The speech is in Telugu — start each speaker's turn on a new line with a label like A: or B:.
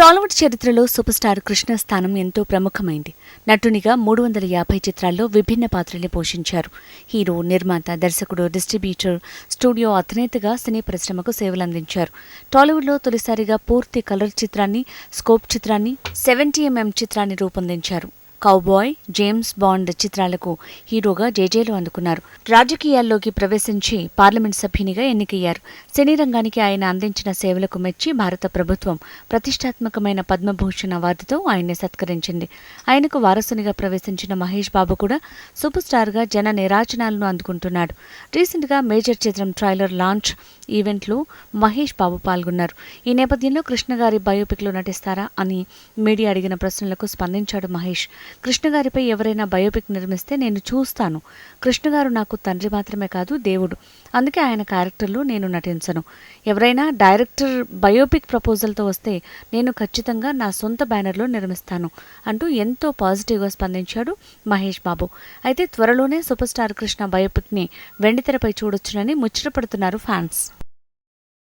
A: టాలీవుడ్ చరిత్రలో సూపర్ స్టార్ కృష్ణ స్థానం ఎంతో ప్రముఖమైంది. నటునిగా మూడు వందల యాభై చిత్రాల్లో విభిన్న పాత్రల్ని పోషించారు. హీరో నిర్మాత దర్శకుడు డిస్ట్రిబ్యూటర్ స్టూడియో అధినేతగా సినీ పరిశ్రమకు సేవలందించారు. టాలీవుడ్లో తొలిసారిగా పూర్తి కలర్ చిత్రాన్ని స్కోప్ చిత్రాన్ని సెవెంటీ ఎంఎం చిత్రాన్ని రూపొందించారు. కౌబాయ్ జేమ్స్ బాండ్ చిత్రాలకు హీరోగా జేజేలు అందుకున్నారు. రాజకీయాల్లోకి ప్రవేశించి పార్లమెంట్ సభ్యునిగా ఎన్నికయ్యారు. సినీ రంగానికి ఆయన అందించిన సేవలకు మెచ్చి భారత ప్రభుత్వం ప్రతిష్టాత్మకమైన పద్మభూషణ్ అవార్డుతో ఆయన్ని సత్కరించింది. ఆయనకు వారసునిగా ప్రవేశించిన మహేష్ బాబు కూడా సూపర్ స్టార్గా జన నిరాజనాలను అందుకుంటున్నాడు. రీసెంట్గా మేజర్ చిత్రం ట్రైలర్ లాంచ్ ఈవెంట్లో మహేష్ బాబు పాల్గొన్నారు. ఈ నేపథ్యంలో కృష్ణ గారి బయోపిక్లో నటిస్తారా అని మీడియా అడిగిన ప్రశ్నలకు స్పందించాడు మహేష్. కృష్ణ గారిపై ఎవరైనా బయోపిక్ నిర్మిస్తే నేను చూస్తాను. కృష్ణ గారు నాకు తండ్రి మాత్రమే కాదు దేవుడు. అందుకే ఆయన క్యారెక్టర్లో నేను నటించను. ఎవరైనా డైరెక్టర్ బయోపిక్ ప్రపోజల్తో వస్తే నేను ఖచ్చితంగా నా సొంత బ్యానర్లో నిర్మిస్తాను అంటూ ఎంతో పాజిటివ్గా స్పందించాడు మహేష్ బాబు. అయితే త్వరలోనే సూపర్ స్టార్ కృష్ణ బయోపిక్ని వెండితెరపై చూడొచ్చునని ముచ్చటపడుతున్నారు ఫ్యాన్స్.